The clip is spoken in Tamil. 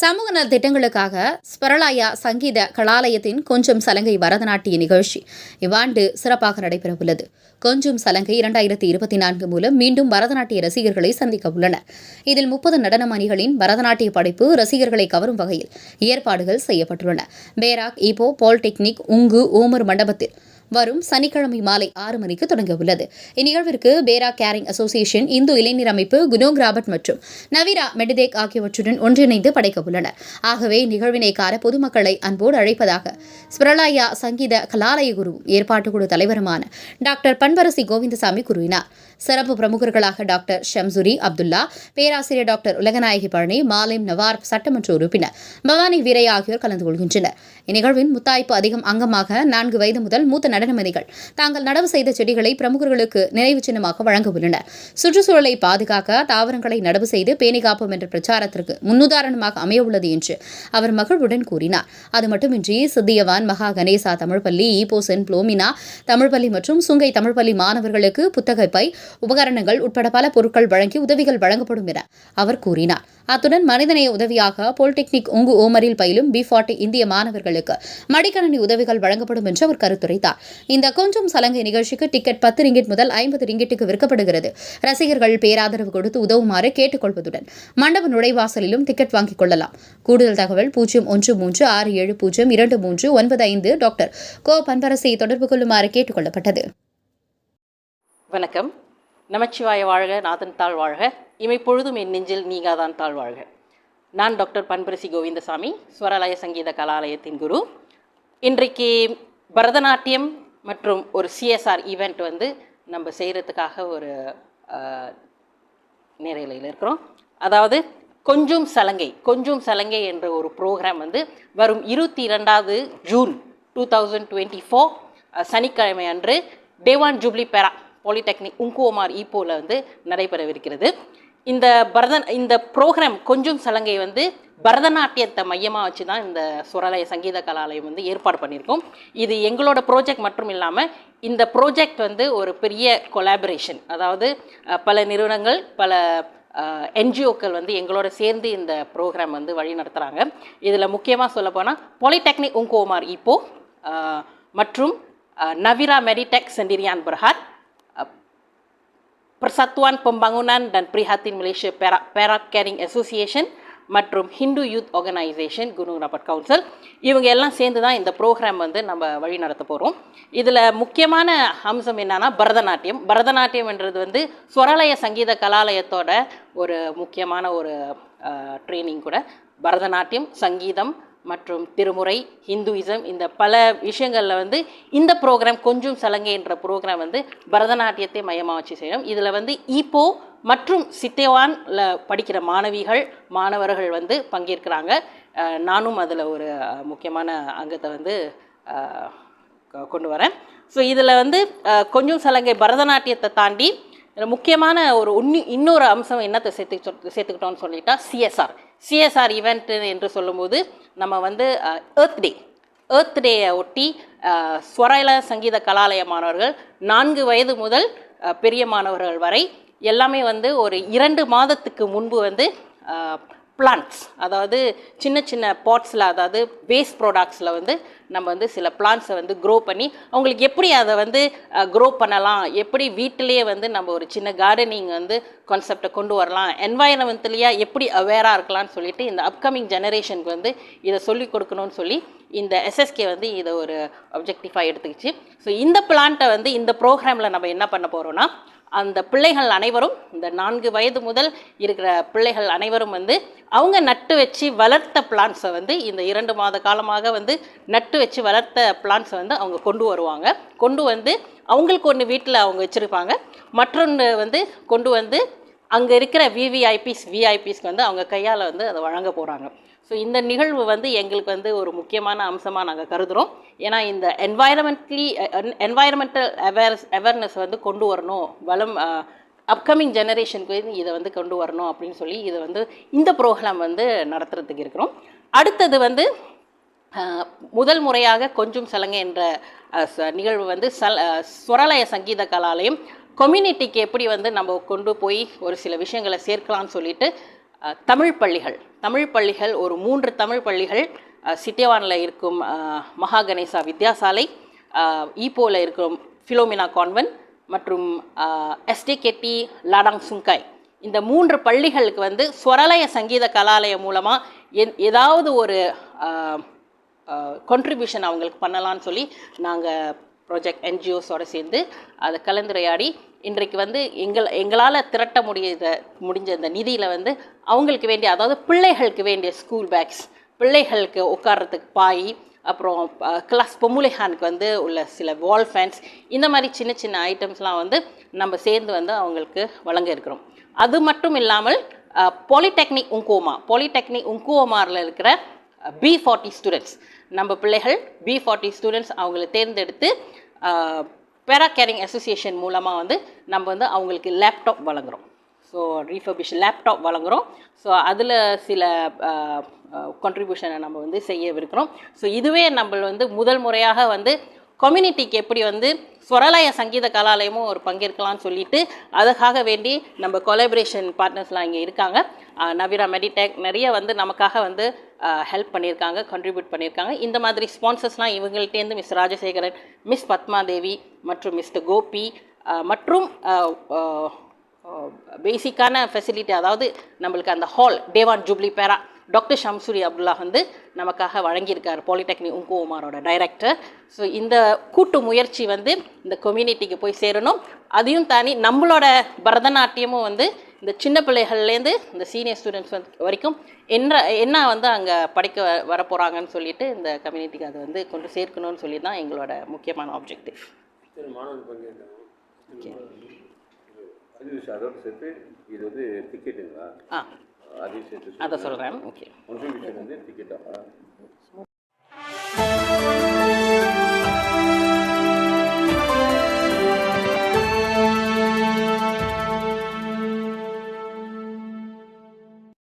சமூக நல திட்டங்களுக்காக ஸ்பரலாயா சங்கீத கலாலயத்தின் கொஞ்சம் சலங்கை பரதநாட்டிய நிகழ்ச்சி. இவ்வாண்டு சிறப்பாக நடைபெறவுள்ளது. கொஞ்சம் சலங்கை இரண்டாயிரத்தி இருபத்தி நான்கு மூலம் மீண்டும் பரதநாட்டிய ரசிகர்களை சந்திக்க உள்ளனர் இதில் முப்பது நடன அணிகளின் பரதநாட்டிய படைப்பு ரசிகர்களை கவரும் வகையில் ஏற்பாடுகள் செய்யப்பட்டுள்ளன. பேராக் இப்போ பாலிடெக்னிக் உங்கு ஓமர் மண்டபத்தில் வரும் சனிக்கிழமை மாலை ஆறு மணிக்கு தொடங்க உள்ளது. இந்நிகழ்விற்கு பேரா கேரிங் அசோசியேஷன் இந்து இளைஞர் அமைப்பு குனோக் ராபர்ட் மற்றும் நவீரா மெடிதேக் ஆகியவற்றுடன் ஒன்றிணைந்து படைக்க உள்ளனர். ஆகவே நிகழ்வினை கார பொதுமக்களை அன்போடு அழைப்பதாக ஸ்பிரலாயா சங்கீத கலாலய குரு ஏற்பாட்டு குழு தலைவருமான டாக்டர் பண்பரசி கோவிந்தசாமி கூறினார். சிறப்பு பிரமுகர்களாக டாக்டர் ஷம்சுரி அப்துல்லா பேராசிரியர் doctor Ulaganayagi Palani Malim Nawar சட்டமன்ற உறுப்பினர் பவானி வீரை ஆகியோர் கலந்து கொள்கின்றனர். இந்நிகழ்வின் முத்தாய்ப்பு அதிகம் அங்கமாக நான்கு வயது முதல் மூத்த நடனமதிகள். தாங்கள் நடவு செய்த செடிகளை பிரமுகர்களுக்கு நினைவு சின்னமாக வழங்க உள்ளனர் சுற்றுச்சூழலை பாதுகாக்க தாவரங்களை நடவு செய்து பேணி காப்போம் என்ற பிரச்சாரத்திற்கு முன்னுதாரணமாக அமையவுள்ளது என்று அவர் மகிழ்வுடன் கூறினார். அது மட்டுமின்றி சித்தியவான் மகா கணேசா தமிழ்பள்ளி ஈபோசென் புளோமினா தமிழ்பள்ளி மற்றும் சுங்கை தமிழ்பள்ளி மாணவர்களுக்கு புத்தக பை உபகரணங்கள் உட்பட பல பொருட்கள் வழங்கி உதவிகள் வழங்கப்படும் என அவர் கூறினார். அத்துடன் மனிதநேய உதவியாக பாலிடெக்னிக் உங்கு ஓமரில் பயிலும் பி ஃபார்ட்டி இந்திய மாணவர்களுக்கு மடிக்கணினி உதவிகள் வழங்கப்படும் என்று அவர் கருத்துரைத்தார். இந்த கொஞ்சம் சலங்கை நிகழ்ச்சிக்கு டிக்கெட் பத்து ரிங்கிட் முதல் ஐம்பது ரிங்கிட்டுக்கு விற்கப்படுகிறது. ரசிகர்கள் பேராதரவு கொடுத்து உதவுமாறு கேட்டுக்கொள்வதுடன் மண்டப நுழைவாசலிலும் டிக்கெட் வாங்கிக் கொள்ளலாம். கூடுதல் தகவல் பூஜ்ஜியம் ஒன்று மூன்று ஆறு ஏழு பூஜ்ஜியம் இரண்டு மூன்று ஒன்பது ஐந்து. டாக்டர் கோ. பன்பரசியை தொடர்பு கொள்ளுமாறு கேட்டுக் கொள்ளப்பட்டது வணக்கம். நமச்சிவாய வாழ்க நாதன் தாழ் வாழ்க. இமை பொழுதும் என் நெஞ்சில் நீங்காதான் தாழ் வாழ்க. நான் டாக்டர் பன்பரசி கோவிந்தசாமி ஸ்வரலய சங்கீத கலாலயத்தின் குரு. இன்றைக்கு பரதநாட்டியம் மற்றும் ஒரு சிஎஸ்ஆர் ஈவெண்ட் வந்து நம்ம செய்கிறதுக்காக ஒரு அஹ், நேரலையில் இருக்கிறோம். அதாவது கொஞ்சம் சலங்கை கொஞ்சம் சலங்கை என்ற ஒரு ப்ரோக்ராம் வந்து வரும் இருபத்தி இரண்டாவது June two thousand twenty four சனிக்கிழமை அன்று டேவான் ஜூப்ளி பெரா பாலிடெக்னிக் உங்குவோமார் ஈப்போவில் வந்து நடைபெறவிருக்கிறது. இந்த பரத இந்த ப்ரோக்ராம் கொஞ்சம் சலங்கை வந்து பரதநாட்டியத்தை மையமாக வச்சு தான் இந்த சுரலய சங்கீத கலாலயம் வந்து ஏற்பாடு பண்ணியிருக்கோம். இது எங்களோட ப்ரோஜெக்ட் மட்டும் இல்லாமல் இந்த ப்ரோஜெக்ட் வந்து ஒரு பெரிய கொலாபரேஷன் அதாவது பல நிறுவனங்கள் பல என்ஜிஓக்கள் வந்து எங்களோட சேர்ந்து இந்த ப்ரோக்ராம் வந்து வழி நடத்துகிறாங்க இதில் முக்கியமாக சொல்ல போனால் பாலிடெக்னிக் உங்கோமார் இப்போ மற்றும் Navira Meditech Sendirian Berhad Persatuan Pembangunan dan Prihatin Malaysia Perak, Perak Caring Association மற்றும் ஹிந்து யூத் ஆர்கனைசேஷன் குரு ராபர்ட் கவுன்சில் இவங்க எல்லாம் சேர்ந்து தான் இந்த ப்ரோக்ராம் வந்து நம்ம வழி நடத்த போகிறோம் இதில் முக்கியமான அம்சம் என்னன்னா பரதநாட்டியம். பரதநாட்டியம்ன்றது வந்து ஸ்வரலய சங்கீத கலாலயத்தோட ஒரு முக்கியமான ஒரு ட்ரைனிங் கூட. பரதநாட்டியம் சங்கீதம் மற்றும் திருமுறை ஹிந்துயிசம் இந்த பல விஷயங்களில் வந்து இந்த ப்ரோக்ராம் கொஞ்சம் சலங்கை என்ற ப்ரோக்ராம் வந்து பரதநாட்டியத்தை மையமாக வச்சு செய்யணும் இதில் வந்து ஈப்போ மற்றும் சித்தேவானில் படிக்கிற மாணவிகள் மாணவர்கள் வந்து பங்கேற்கிறாங்க. நானும் அதில் ஒரு முக்கியமான அங்கத்தை வந்து கொ- கொண்டு வரேன். ஸோ இதில் வந்து கொஞ்சம் சலங்கை பரதநாட்டியத்தை தாண்டி முக்கியமான ஒரு இன்னொரு அம்சம் என்னத்தை சேர்த்து சொல்- சேர்த்துக்கிட்டோம்னு சொல்லிட்டா சிஎஸ்ஆர் சிஎஸ்ஆர் ஈவெண்ட் என்று சொல்லும்போது நம்ம வந்து ஏர்த் டே ஏர்த் டேயை ஒட்டி ஸ்வரல சங்கீத கலாலய மாணவர்கள் நான்கு வயது முதல் பெரிய மாணவர்கள் வரை எல்லாமே வந்து ஒரு இரண்டு மாதத்துக்கு முன்பு வந்து பிளான்ட்ஸ் அதாவது சின்ன சின்ன பாட்ஸில் அதாவது வேஸ்ட் ப்ராடக்ட்ஸில் வந்து நம்ம வந்து சில பிளான்ட்ஸை வந்து க்ரோ பண்ணி அவங்களுக்கு எப்படி அதை வந்து க்ரோ பண்ணலாம்? எப்படி வீட்டிலேயே வந்து நம்ம ஒரு சின்ன கார்டனிங் வந்து கான்செப்டை கொண்டு வரலாம்? என்வாயரமெண்ட்லேயே எப்படி அவேராக இருக்கலாம்னு சொல்லிட்டு இந்த அப்கமிங் ஜெனரேஷனுக்கு வந்து இதை சொல்லிக் கொடுக்கணும்னு சொல்லி இந்த எஸ்எஸ்கே வந்து இதை ஒரு அப்ஜெக்டிஃபாக எடுத்துக்கிச்சு. ஸோ இந்த பிளான்ட்டை வந்து இந்த ப்ரோக்ராமில் நம்ம என்ன பண்ண போகிறோம்னா அந்த பிள்ளைகள் அனைவரும் இந்த நான்கு வயது முதல் இருக்கிற பிள்ளைகள் அனைவரும் வந்து அவங்க நட்டு வச்சு வளர்த்த பிளான்ஸை வந்து இந்த இரண்டு மாத காலமாக வந்து நட்டு வச்சு வளர்த்த பிளான்ஸை வந்து அவங்க கொண்டு வருவாங்க. கொண்டு வந்து அவங்களுக்கு ஒன்று வீட்டில் அவங்க வச்சுருப்பாங்க. மற்றொன்று வந்து கொண்டு வந்து அங்கே இருக்கிற விவிஐபிஸ் விஐபிஸ்க்கு வந்து அவங்க கையால் வந்து அதை வழங்க போகிறாங்க ஸோ இந்த நிகழ்வு வந்து எங்களுக்கு வந்து ஒரு முக்கியமான அம்சமாக நாங்கள் கருதுகிறோம் ஏன்னா இந்த என்வாயரமெண்ட்லி என்வாயரமெண்டல் அவேர்ஸ் அவேர்னஸ் வந்து கொண்டு வரணும். வளம் அப்கமிங் ஜெனரேஷனுக்கு வந்து இதை வந்து கொண்டு வரணும் அப்படின்னு சொல்லி இதை வந்து இந்த ப்ரோக்ராம் வந்து நடத்துறதுக்கு இருக்கிறோம். அடுத்தது வந்து முதல் முறையாக கொஞ்சம் சலங்கை என்ற ச- நிகழ்வு வந்து சல் ஸ்வரலய சங்கீத கலாலயம். கம்யூனிட்டிக்கு எப்படி வந்து நம்ம கொண்டு போய் ஒரு சில விஷயங்களை சேர்க்கலாம்னு சொல்லிட்டு தமிழ் பள்ளிகள். தமிழ் பள்ளிகள் ஒரு மூன்று தமிழ் பள்ளிகள். சித்தியவானில் சிட்டியவானில் இருக்கும் அஹ், மகா கணேசா வித்யாசாலை ஈப்போவில் இருக்கும் ஃபிலோமினா கான்வென்ட் மற்றும் எஸ்டிகேடி லாடாங் சுங்காய் இந்த மூன்று பள்ளிகளுக்கு வந்து ஸ்வரலய சங்கீத கலாலயம் மூலமாக எ ஏதாவது ஒரு கான்ட்ரிபியூஷன் அவங்களுக்கு பண்ணலான்னு சொல்லி நாங்கள் ப்ராஜெக்ட் என்ஜிஓஸோட சேர்ந்து அதை கலந்துரையாடி இன்றைக்கு வந்து எங்கள் எங்களால் திரட்ட முடிய முடிஞ்ச இந்த நிதியில் வந்து அவங்களுக்கு வேண்டிய அதாவது பிள்ளைகளுக்கு வேண்டிய ஸ்கூல் பேக்ஸ் பிள்ளைகளுக்கு உட்கார்றதுக்கு பாய் அப்புறம் கிளாஸ் பொம்முலைஹானுக்கு வந்து உள்ள சில வால் ஃபேன்ஸ் இந்த மாதிரி சின்ன சின்ன ஐட்டம்ஸ்லாம் வந்து நம்ம சேர்ந்து வந்து அவங்களுக்கு வழங்க இருக்கிறோம். அது மட்டும் இல்லாமல் பாலிடெக்னிக் உங்கோமா பாலிடெக்னிக் உங்கோமாரில் இருக்கிற பி ஃபார்ட்டி ஸ்டூடெண்ட்ஸ் நம்ம பிள்ளைகள் பி ஃபார்ட்டி ஸ்டூடெண்ட்ஸ் அவங்கள தேர்ந்தெடுத்து பேரா கேரிங் அசோசியேஷன் மூலமாக வந்து நம்ம வந்து அவங்களுக்கு லேப்டாப் வழங்குகிறோம் ஸோ ரீஃபர்பிஷ் லேப்டாப் வழங்குகிறோம் ஸோ அதில் சில கான்ட்ரிபியூஷனை நம்ம வந்து செய்யவிருக்கிறோம். ஸோ இதுவே நம்ம வந்து முதல் முறையாக வந்து கம்யூனிட்டிக்கு எப்படி வந்து ஸ்வரலய சங்கீத கலாலயமும் ஒரு பங்கேற்கலாம்னு சொல்லிட்டு அதுக்காக வேண்டி நம்ம கொலாபரேஷன் பார்ட்னர்ஸ்லாம் இங்கே இருக்காங்க. நவீரா மெடிடெக் நிறைய வந்து நமக்காக வந்து ஹெல்ப் பண்ணியிருக்காங்க கண்ட்ரிபியூட் பண்ணியிருக்காங்க. இந்த மாதிரி ஸ்பான்சர்ஸ்லாம் இவங்கள்ட்டேருந்து மிஸ் ராஜசேகரன் மிஸ் பத்மாதேவி மற்றும் மிஸ்டர் கோபி மற்றும் பேசிக்கான ஃபெசிலிட்டி அதாவது நம்மளுக்கு அந்த hall டேவான் jubilee Perak doctor Shamsuri Abdullah வந்து நமக்காக வழங்கியிருக்கார் பாலிடெக்னிக் உங்கோமாரோட டைரக்டர் ஸோ இந்த கூட்டு முயற்சி வந்து இந்த கம்யூனிட்டிக்கு போய் சேரணும். அதையும் தாண்டி நம்மளோட பரதநாட்டியமும் வந்து இந்த சின்ன பிள்ளைகள்லேருந்து இந்த சீனியர் ஸ்டூடெண்ட்ஸ் வந்து வரைக்கும் என்ன என்ன வந்து அங்கே படிக்க வ- வரப்போகிறாங்கன்னு சொல்லிட்டு இந்த கம்யூனிட்டிக்கு அதை வந்து கொண்டு சேர்க்கணும்னு சொல்லி தான் எங்களோட முக்கியமான ஆப்ஜெக்டிவ் அதோட சேர்த்து இது வந்து டிக்கெட்டுங்களா ஆ. அதையும் சேர்த்து அதை சொல்கிறேன் ஓகே கான்ட்ரிபியூஷன் வந்து டிக்கெட்டா